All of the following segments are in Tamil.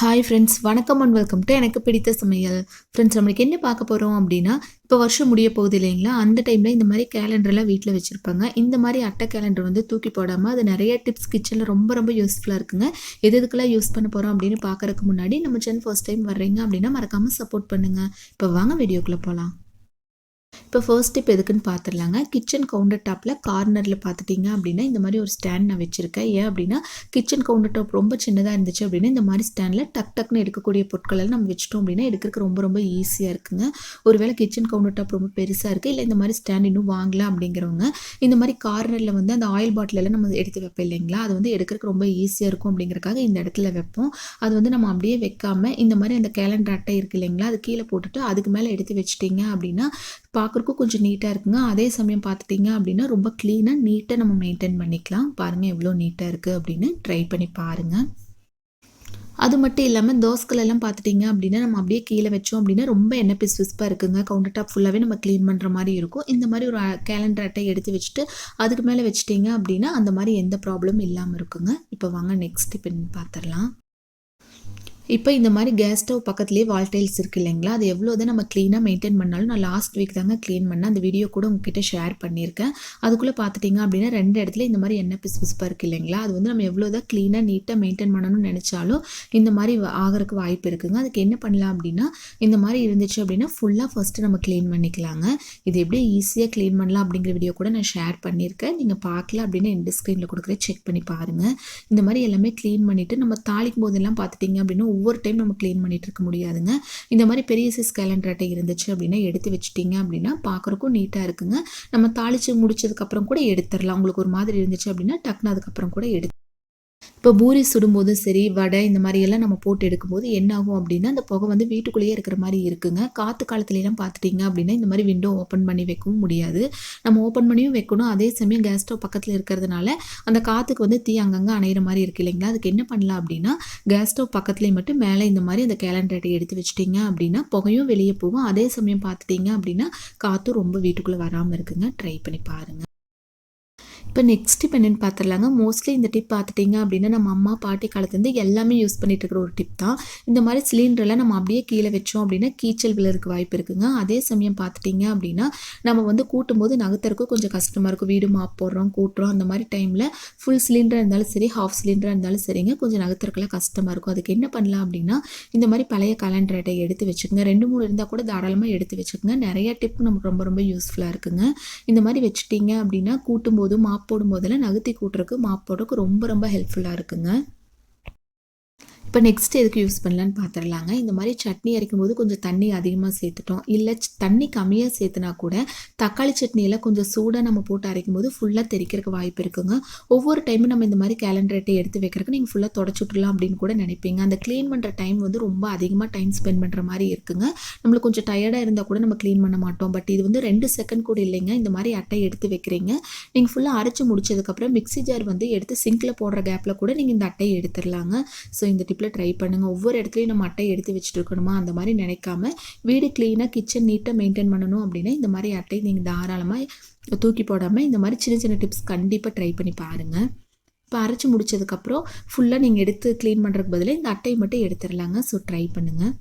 ஹாய் ஃப்ரெண்ட்ஸ் வணக்கம் அண்ட் வெல்கம் டு எனக்கு பிடித்த சமையல். ஃப்ரெண்ட்ஸ் நம்மளுக்கு என்ன பார்க்க போகிறோம் அப்படின்னா இப்போ வருஷம் முடிய போகுது இல்லைங்களா? அந்த டைமில் இந்த மாதிரி கேலண்டர்லாம் வீட்டில் வச்சுருப்பாங்க. இந்த மாதிரி அட்டை கேலண்டர் வந்து தூக்கி போடாமல் அது நிறைய டிப்ஸ் கிச்சனில் ரொம்ப ரொம்ப யூஸ்ஃபுல்லாக இருக்குங்க. எது எதுக்கெல்லாம் யூஸ் பண்ண போகிறோம் அப்படின்னு பார்க்குறதுக்கு முன்னாடி நம்ம சென் ஃபர்ஸ்ட் டைம் வர்றீங்க அப்படின்னா மறக்காமல் சப்போர்ட் பண்ணுங்கள் இப்போ வாங்க வீடியோக்குள்ளே போகலாம் இப்போ ஃபர்ஸ்ட் ஸ்டெப் எதுக்குன்னு பார்த்துடலாங்க கிச்சன் கவுண்டர் டாப்பில் கார்னரில் பார்த்துட்டிங்க அப்படின்னா இந்த மாதிரி ஒரு ஸ்டாண்ட் நான் வச்சுருக்கேன். ஏன் அப்படின்னா கிச்சன் கவுண்டர் டாப் ரொம்ப சின்னதாக இருந்துச்சு அப்படின்னா இந்த மாதிரி ஸ்டாண்டில் டக் டக்னு எடுக்கக்கூடிய பொருட்கள் எல்லாம் நம்ம வச்சிட்டோம் அப்படின்னா எடுக்கிறதுக்கு ரொம்ப ரொம்ப ஈஸியாக இருக்குங்க. ஒருவேளை கிச்சன் கவுண்டர் டாப் ரொம்ப பெருசாக இருக்குது இல்லை இந்த மாதிரி ஸ்டாண்ட் இன்னும் வாங்கலாம் அப்படிங்கிறவங்க இந்த மாதிரி கார்னரில் வந்து அந்த ஆயில் பாட்டிலெல்லாம் நம்ம எடுத்து வைப்போம் இல்லைங்களா? அது வந்து எடுக்கிறதுக்கு ரொம்ப ஈஸியாக இருக்கும் அப்படிங்கிறக்காக இந்த இடத்துல வைப்போம். அது வந்து நம்ம அப்படியே வைக்காமல் இந்த மாதிரி அந்த கேலண்டர் அட்டை இருக்குது இல்லைங்களா? அது கீழே போட்டுட்டு அதுக்கு மேலே எடுத்து வச்சிட்டிங்க அப்படின்னா பார்க்குறக்கும் கொஞ்சம் நீட்டாக இருக்குங்க. அதே சமயம் பார்த்துட்டிங்க அப்படின்னா ரொம்ப க்ளீனாக நீட்டாக நம்ம மெயின்டைன் பண்ணிக்கலாம். பாருங்கள் எவ்வளோ நீட்டாக இருக்குது அப்படின்னு ட்ரை பண்ணி பாருங்கள் அது மட்டும் இல்லாமல் தோசைகள் எல்லாம் பார்த்துட்டிங்க அப்படின்னா நம்ம அப்படியே கீழே வச்சோம் அப்படின்னா ரொம்ப எண்ணெய் பிஸ் பிஸ்பாக இருக்குங்க. கவுண்டர் டாப் ஃபுல்லாகவே நம்ம க்ளீன் பண்ணுற மாதிரி இருக்கும். இந்த மாதிரி ஒரு கேலண்டர் அட்டை எடுத்து வச்சுட்டு அதுக்கு மேலே வச்சிட்டிங்க அப்படின்னா அந்த மாதிரி எந்த ப்ராப்ளமும் இல்லாமல் இருக்குங்க. இப்போ வாங்க நெக்ஸ்ட் இப்போ பார்த்துடலாம். இப்போ இந்த மாதிரி கேஸ் ஸ்டவ் பக்கத்துலேயே வால் டைல்ஸ் இருக்குது இல்லைங்களா? அது எவ்வளோ தான் நம்ம க்ளீனாக மெயின்டைன் பண்ணாலும் நான் லாஸ்ட் வீக் தாங்க க்ளீன் பண்ணேன். அந்த வீடியோ கூட உங்ககிட்ட ஷேர் பண்ணியிருக்கேன். அதுக்குள்ளே பார்த்துட்டிங்க அப்படின்னா ரெண்டு இடத்துல இந்த மாதிரி எண்ணெய் பிசு பிசுப்பாக இருக்குது இல்லைங்களா? அது வந்து நம்ம எவ்வளோ தான் க்ளீனாக நீட்டாக மெயின்டைன் பண்ணணும்னு நினச்சாலும் இந்த மாதிரி ஆகிறதுக்கு வாய்ப்பு இருக்குங்க. அதுக்கு என்ன பண்ணலாம் அப்படின்னா இந்த மாதிரி இருந்துச்சு அப்படின்னா ஃபுல்லாக ஃபஸ்ட்டு நம்ம க்ளீன் பண்ணிக்கலாங்க. இது எப்படி ஈஸியாக க்ளீன் பண்ணலாம் அப்படிங்கிற வீடியோ கூட நான் ஷேர் பண்ணியிருக்கேன். நீங்கள் பார்க்கல அப்படின்னா எந்த ஸ்க்ரீனில் கொடுக்குற செக் பண்ணி பாருங்கள் இந்த மாதிரி எல்லாமே க்ளீன் பண்ணிவிட்டு நம்ம தாளிக்கும் போதெல்லாம் பார்த்துட்டிங்க அப்படின்னா ஒவ்வொரு டைம் நம்ம க்ளீன் பண்ணிகிட்டு இருக்க முடியாதுங்க. இந்த மாதிரி பெரிய சைஸ் கேலண்டர் அட்டை இருந்துச்சு அப்படின்னா எடுத்து வச்சிட்டிங்க அப்படின்னா பார்க்குறக்கும் நீட்டாக இருக்குங்க. நம்ம தாளித்து முடிச்சதுக்கப்புறம் கூட எடுத்துடலாம். உங்களுக்கு ஒரு மாதிரி இருந்துச்சு அப்படின்னா டக்குனு அதுக்கப்புறம் கூட எடுத்து இப்போ பூரி சுடும்போதும் சரி வடை இந்த மாதிரி எல்லாம் நம்ம போட்டு எடுக்கும்போது என்ன ஆகும் அப்படின்னா அந்த புகை வந்து வீட்டுக்குள்ளேயே இருக்கிற மாதிரி இருக்குங்க. காற்று காலத்துலலாம் பார்த்துட்டிங்க அப்படின்னா இந்த மாதிரி விண்டோ ஓப்பன் பண்ணி வைக்கவும் முடியாது. நம்ம ஓப்பன் பண்ணியும் வைக்கணும். அதே சமயம் கேஸ் ஸ்டவ் பக்கத்தில் இருக்கிறதுனால அந்த காற்றுக்கு வந்து தீ அங்கங்கே அணையிற மாதிரி இருக்குது இல்லைங்களா? அதுக்கு என்ன பண்ணலாம் அப்படின்னா கேஸ் ஸ்டவ் பக்கத்துலேயே மட்டும் மேலே இந்த மாதிரி அந்த கேலண்டர் அட்டை எடுத்து வச்சிட்டிங்க அப்படின்னா புகையும் வெளியே போகும். அதே சமயம் பார்த்துட்டிங்க அப்படின்னா காற்றும் ரொம்ப வீட்டுக்குள்ளே வராமல் இருக்குங்க. ட்ரை பண்ணி பாருங்கள் இப்போ நெக்ஸ்ட் இப்போ என்னென்னு பார்த்துடலாங்க மோஸ்ட்லி இந்த டிப் பார்த்துட்டிங்க அப்படின்னா நம்ம அம்மா பாட்டி காலத்துலேருந்து எல்லாமே யூஸ் பண்ணிட்டு இருக்கிற ஒரு டிப் தான். இந்த மாதிரி சிலிண்டரில் நம்ம அப்படியே கீழே வச்சோம் அப்படின்னா கீச்சல் விழுறதுக்கு வாய்ப்பு இருக்குங்க. அதே சமயம் பார்த்துட்டிங்க அப்படின்னா நம்ம வந்து கூட்டும் போது கொஞ்சம் கஷ்டமாக இருக்கும். வீடு மாப் போடுறோம் கூட்டுறோம் அந்த மாதிரி டைமில் ஃபுல் சிலிண்டராக இருந்தாலும் சரி ஹாஃப் சிலிண்டராக இருந்தாலும் சரிங்க. கொஞ்சம் நகர்த்தறக்கெல்லாம் கஷ்டமாக இருக்கும். அதுக்கு என்ன பண்ணலாம் அப்படின்னா இந்த மாதிரி பழைய கலண்டர் அட்டை எடுத்து வச்சுக்கோங்க. ரெண்டு மூணு இருந்தால் கூட தாராளமாக எடுத்து வச்சுக்கோங்க. நிறைய டிப் நமக்கு ரொம்ப ரொம்ப யூஸ்ஃபுல்லாக இருக்குங்க. இந்த மாதிரி வச்சுட்டிங்க அப்படின்னா கூட்டும் போது மாப் போடும் போதெல்லாம் நகர்த்தி கூட்டுறதுக்கு மாப் போடுறதுக்கு ரொம்ப ரொம்ப ஹெல்ப்ஃபுல்லாக இருக்குங்க. இப்போ நெக்ஸ்ட் எதுக்கு யூஸ் பண்ணலான்னு பார்த்துடலாங்க. இந்த மாதிரி சட்னி அரைக்கும் போது கொஞ்சம் தண்ணி அதிகமாக சேர்த்துட்டோம். இல்லை தண்ணி கம்மியாக சேர்த்துனா கூட தக்காளி சட்னியெல்லாம் கொஞ்சம் சூடாக நம்ம போட்டு அரைக்கும் போது ஃபுல்லாக தெரிக்கிறதுக்கு வாய்ப்பு இருக்குங்க. ஒவ்வொரு டைமும் நம்ம இந்த மாதிரி கேலண்டரேட்டை எடுத்து வைக்கிறதுக்கு நீங்கள் ஃபுல்லாக தொடச்சுட்லாம் அப்படின்னு கூட நினைப்பீங்க. அந்த க்ளீன் பண்ணுற டைம் வந்து ரொம்ப அதிகமாக டைம் ஸ்பெண்ட் பண்ணுற மாதிரி இருக்குங்க. நம்மளுக்கு கொஞ்சம் டயர்டாக இருந்தால் கூட நம்ம க்ளீன் பண்ண மாட்டோம். பட் இது வந்து ரெண்டு செகண்ட் கூட இல்லைங்க. இந்த மாதிரி அட்டை எடுத்து வைக்கிறீங்க. நீங்கள் ஃபுல்லாக அரைச்சி முடிச்சதுக்கப்புறம் மிக்ஸி ஜார் வந்து எடுத்து சிங்கில் போடுற கேப்பில் கூட நீங்கள் இந்த அட்டையை எடுத்துடலாங்க. ஸோ இந்த டிப்பில் ட்ரை பண்ணுங்கள் ஒவ்வொரு இடத்துலையும் நம்ம அட்டை எடுத்து வச்சுட்டு இருக்கணுமா அந்த மாதிரி நினைக்காம வீடு க்ளீனாக கிச்சன் நீட்டாக மெயின்டைன் பண்ணணும் அப்படின்னா இந்த மாதிரி அட்டை நீங்கள் தாராளமாக தூக்கி போடாமல் இந்த மாதிரி சின்ன சின்ன டிப்ஸ் கண்டிப்பாக ட்ரை பண்ணி பாருங்கள் இப்போ அரைச்சி முடிச்சதுக்கப்புறம் ஃபுல்லாக நீங்கள் எடுத்து க்ளீன் பண்ணுறதுக்கு பதிலாக இந்த அட்டையை மட்டும் எடுத்துடலாங்க. ஸோ ட்ரை பண்ணுங்கள்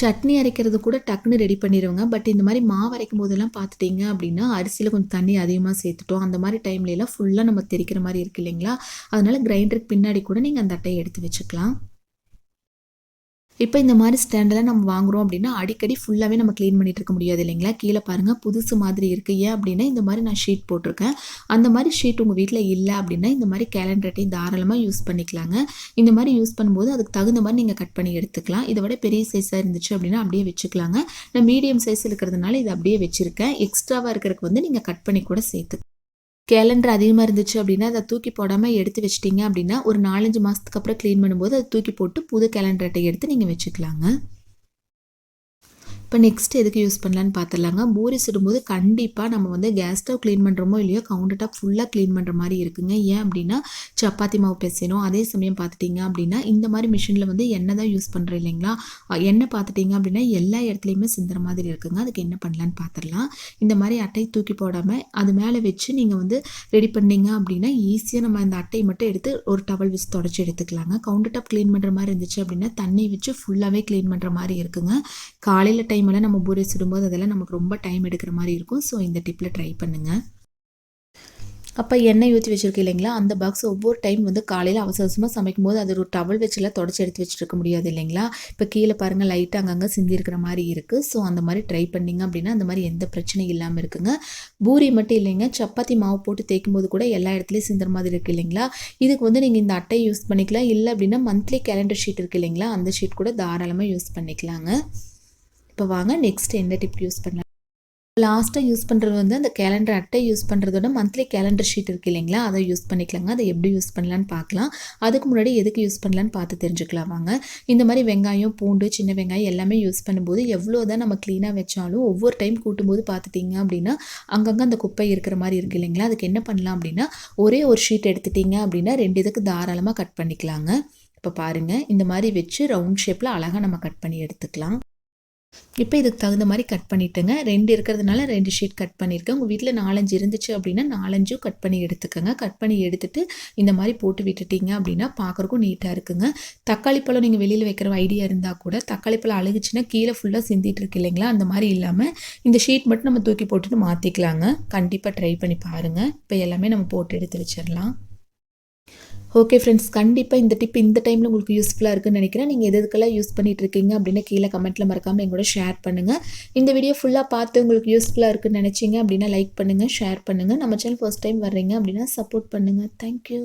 சட்னி அரைக்கிறது கூட டக்குன்னு ரெடி பண்ணிடுவாங்க பட் இந்த மாதிரி மாவு அரைக்கும் போதெல்லாம் பார்த்துட்டிங்க அப்படின்னா அரிசியில் கொஞ்சம் தண்ணி அதிகமாக சேர்த்துட்டோம். அந்த மாதிரி டைம்லலாம் ஃபுல்லாக நம்ம தெரிக்கிற மாதிரி இருக்கு இல்லைங்களா? அதனால் கிரைண்டருக்கு பின்னாடி கூட நீங்கள் அந்த அட்டையை எடுத்து வச்சுக்கலாம். இப்போ இந்த மாதிரி ஸ்டாண்டெல்லாம் நம்ம வாங்குகிறோம் அப்படின்னா அடிக்கடி ஃபுல்லாகவே நம்ம க்ளீன் பண்ணிட்டு இருக்க முடியாது இல்லைங்களா? கீழே பாருங்கள் புதுசு மாதிரி இருக்குது ஏன் அப்படின்னா இந்த மாதிரி நான் ஷீட் போட்டிருக்கேன். அந்த மாதிரி ஷீட் உங்கள் வீட்டில் இல்லை அப்படின்னா இந்த மாதிரி கேலண்டர்ட்டையும் தாராளமாக யூஸ் பண்ணிக்கலாங்க. இந்த மாதிரி யூஸ் பண்ணும்போது அதுக்கு தகுந்த மாதிரி நீங்கள் கட் பண்ணி எடுத்துக்கலாம். இதை விட பெரிய சைஸாக இருந்துச்சு அப்படின்னா அப்படியே வச்சுக்கலாங்க. நான் மீடியம் சைஸ் இருக்கிறதுனால இதை அப்படியே வச்சுருக்கேன். எக்ஸ்ட்ராவாக இருக்கிறதுக்கு வந்து நீங்கள் கட் பண்ணி கூட சேர்த்து கேலண்டர் அதிகமாக இருந்துச்சு அப்படின்னா அதை தூக்கி போடாமல் எடுத்து வச்சிட்டிங்க அப்படின்னா ஒரு நாலஞ்சு மாதத்துக்கு அப்புறம் க்ளீன் பண்ணும்போது அதை தூக்கி போட்டு புது கேலண்டர் அட்டை எடுத்து நீங்கள் வச்சுக்கலாங்க. இப்போ நெக்ஸ்ட் எதுக்கு யூஸ் பண்ணலான்னு பார்த்துடலாங்க பூரி சுடும்போது கண்டிப்பாக நம்ம வந்து கேஸ் ஸ்டவ் க்ளீன் பண்ணுறோமோ இல்லையோ கவுண்டர் டாப் ஃபுல்லாக க்ளீன் பண்ணுற மாதிரி இருக்குங்க. ஏன் அப்படின்னா சப்பாத்தி மாவு பேசணும். அதே சமயம் பார்த்துட்டிங்க அப்படின்னா இந்த மாதிரி மிஷினில் வந்து எண்ணெய் தான் யூஸ் பண்ணுறோம் இல்லைங்களா? எண்ணெய் பார்த்துட்டிங்க அப்படின்னா எல்லா இடத்துலையுமே சிந்துற மாதிரி இருக்குங்க. அதுக்கு என்ன பண்ணலான்னு பார்த்துடலாம் இந்த மாதிரி அட்டை தூக்கி போடாமல் அது மேலே வச்சு நீங்கள் வந்து ரெடி பண்ணீங்க அப்படின்னா ஈஸியாக நம்ம அந்த அட்டையை மட்டும் எடுத்து ஒரு டவல் வச்சு தொடச்சி எடுத்துக்கலாங்க. கவுண்டர் டாப் க்ளீன் பண்ணுற மாதிரி இருந்துச்சு அப்படின்னா தண்ணி வச்சு ஃபுல்லாகவே க்ளீன் பண்ணுற மாதிரி இருக்குங்க. காலையில் டைம் டைமில் நம்ம பூரி சுடும்போது அதெல்லாம் நமக்கு ரொம்ப டைம் எடுக்கிற மாதிரி இருக்கும். ஸோ இந்த டிப்பில் ட்ரை பண்ணுங்கள் அப்போ எண்ணெய் ஊற்றி வச்சுருக்கு இல்லைங்களா? அந்த பாக்ஸ் ஒவ்வொரு டைம் வந்து காலையில் அவசர அவசரமாக சமைக்கும் போது அது ஒரு டவல் வச்சுலாம் தொடச்சி எடுத்து வச்சுருக்க முடியாது இல்லைங்களா? இப்போ கீழே பாருங்கள் லைட்டாக அங்கங்கே சிந்தி இருக்கிற மாதிரி இருக்குது ஸோ அந்த மாதிரி ட்ரை பண்ணிங்க அப்படின்னா அந்த மாதிரி எந்த பிரச்சனையும் இல்லாமல் இருக்குங்க. பூரி மட்டும் இல்லைங்க சப்பாத்தி மாவு போட்டு தேய்க்கும் போது கூட எல்லா இடத்துலையும் சிந்துற மாதிரி இருக்குது இல்லைங்களா? இதுக்கு வந்து நீங்கள் இந்த அட்டையை யூஸ் பண்ணிக்கலாம். இல்லை அப்படின்னா மந்த்லி கேலண்டர் ஷீட் இருக்குது இல்லைங்களா? அந்த ஷீட் கூட தாராளமாக யூஸ் பண்ணிக்கலாங்க. இப்போ வாங்க நெக்ஸ்ட் எந்த டிப் யூஸ் பண்ணலாம்? லாஸ்ட்டாக யூஸ் பண்ணுறது வந்து அந்த கேலண்டர் அட்டை யூஸ் பண்ணுறதோட மந்த்லி கேலண்டர் ஷீட் இருக்கு இல்லைங்களா? அதை யூஸ் பண்ணிக்கலாங்க. அதை எப்படி யூஸ் பண்ணலான்னு பார்க்கலாம். அதுக்கு முன்னாடி எதுக்கு யூஸ் பண்ணலான்னு பார்த்து தெரிஞ்சுக்கலாம் வாங்க. இந்த மாதிரி வெங்காயம் பூண்டு சின்ன வெங்காயம் எல்லாமே யூஸ் பண்ணும்போது எவ்வளோ தான் நம்ம க்ளீனாக வச்சாலும் ஒவ்வொரு டைம் கூட்டும்போது பார்த்துட்டிங்க அப்படின்னா அங்கங்கே அந்த குப்பை இருக்கிற மாதிரி இருக்கு இல்லைங்களா? அதுக்கு என்ன பண்ணலாம் அப்படின்னா ஒரே ஒரு ஷீட் எடுத்துட்டிங்க அப்படின்னா ரெண்டு இதுக்கு தாராளமாக கட் பண்ணிக்கலாங்க. இப்போ பாருங்கள் இந்த மாதிரி வச்சு ரவுண்ட் ஷேப்பில் அழகாக நம்ம கட் பண்ணி எடுத்துக்கலாம். இப்போ இதுக்கு தகுந்த மாதிரி கட் பண்ணிட்டேங்க. ரெண்டு இருக்கிறதுனால ரெண்டு ஷீட் கட் பண்ணியிருக்கேன். உங்கள் வீட்டில் நாலஞ்சு இருந்துச்சு அப்படின்னா நாலஞ்சும் கட் பண்ணி எடுத்துக்கோங்க. கட் பண்ணி எடுத்துட்டு இந்த மாதிரி போட்டு விட்டுட்டீங்க அப்படின்னா பார்க்குறக்கும் நீட்டாக இருக்குங்க. தக்காளி பழம் நீங்கள் வெளியில் வைக்கிற ஐடியா இருந்தால் கூட தக்காளி பழம் அழுகுச்சுன்னா கீழே ஃபுல்லாக சிந்திட்டு இருக்கு இல்லைங்களா? அந்த மாதிரி இல்லாமல் இந்த ஷீட் மட்டும் நம்ம தூக்கி போட்டுட்டு மாற்றிக்கலாங்க கண்டிப்பாக ட்ரை பண்ணி பாருங்கள் இப்போ எல்லாமே நம்ம போட்டு எடுத்து வச்சிடலாம். ஓகே ஃப்ரெண்ட்ஸ் கண்டிப்பாக இந்த டிப் இந்த டைமில் உங்களுக்கு யூஸ்ஃபுல்லாக இருக்குன்னு நினைக்கிறேன். நீங்கள் எது எதுக்கெல்லாம் யூஸ் பண்ணிகிட்டு இருக்கீங்க அப்படின்னு கீழே கமெண்ட்டில் மறக்காமல் எங்களோட ஷேர் பண்ணுங்கள் இந்த வீடியோ ஃபுல்லாக பார்த்து உங்களுக்கு யூஸ்ஃபுல்லாக இருக்குன்னு நினச்சிங்க அப்படின்னா லைக் பண்ணுங்கள் ஷேர் பண்ணுங்கள் நம்ம சேனல் ஃபர்ஸ்ட் டைம் வர்றீங்க அப்படின்னா சப்போர்ட் பண்ணுங்கள் தேங்க்யூ